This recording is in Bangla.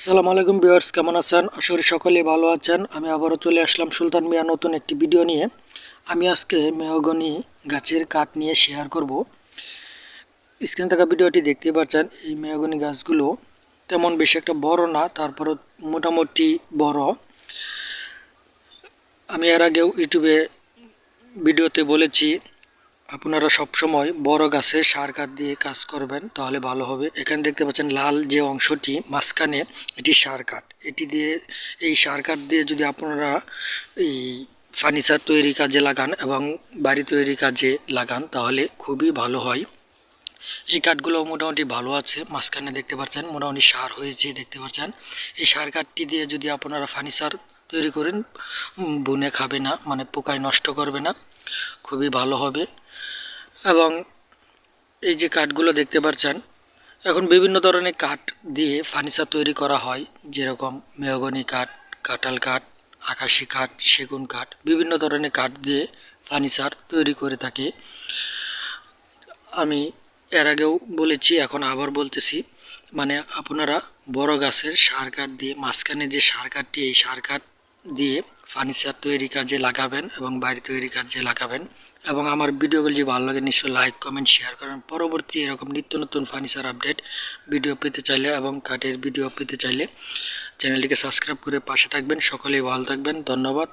আসসালামু আলাইকুম ভিউয়ার্স, কেমন আছেন? আশা করি সকলেই ভালো আছেন। আমি আবারও চলে আসলাম সুলতান মিয়া নতুন একটি ভিডিও নিয়ে। আমি আজকে মেহগনি গাছের কাঠ নিয়ে শেয়ার করব। স্ক্রিন থাকা ভিডিওটি দেখতে পাচ্ছেন, এই মেহগনি গাছগুলো তেমন বেশি একটা বড় না, তারপরও মোটামুটি বড়। আমি এর আগেও ইউটিউবে ভিডিওতে বলেছি আপনারা সবসময় বড় গাছে সার কাঠ দিয়ে কাজ করবেন, তাহলে ভালো হবে। এখানে দেখতে পাচ্ছেন লাল যে অংশটি, মাঝখানে এটি সার কাঠ। এটি দিয়ে, এই সার কাঠ দিয়ে যদি আপনারা এই ফার্নিচার তৈরি কাজে লাগান এবং বাড়ি তৈরি কাজে লাগান, তাহলে খুবই ভালো হয়। এই কাঠগুলো মোটামুটি ভালো আছে। মাঝখানে দেখতে পাচ্ছেন মোটামুটি সার হয়েছে, দেখতে পাচ্ছেন। এই সার কাঠটি দিয়ে যদি আপনারা ফার্নিচার তৈরি করেন বুনে খাবে না মানে পোকায় নষ্ট করবে না। খুবই ভালো হবে। এবং এই যে কাঠগুলো দেখতে পাচ্ছেন এখন বিভিন্ন ধরনের কাঠ দিয়ে ফার্নিচার তৈরি করা হয়, যেরকম মেহগনি কাঠ, কাঁঠাল কাঠ, আকাশি কাঠ, সেগুন কাঠ, বিভিন্ন ধরনের কাঠ দিয়ে ফার্নিচার তৈরি করে থাকে। আমি এর আগেও বলেছি, এখন আবার বলতেছি মানে আপনারা বড় গাছের সার কাঠ দিয়ে, মাঝখানে যে সার কাঠটি, এই সার কাঠ দিয়ে ফার্নিচার তৈরি কাজে লাগাবেন এবং বাড়ি তৈরি কাজে লাগাবেন। এবং আমার ভিডিওগুলি যদি ভালো লাগে, নিশ্চয়ই লাইক কমেন্ট শেয়ার করেন পরবর্তী এরকম নিত্য নতুন ফার্নিচার আপডেট ভিডিও পেতে চাইলে এবং কাঠের ভিডিও পেতে চাইলে চ্যানেলটিকে সাবস্ক্রাইব করে পাশে থাকবেন। সকলেই ভালো থাকবেন। ধন্যবাদ।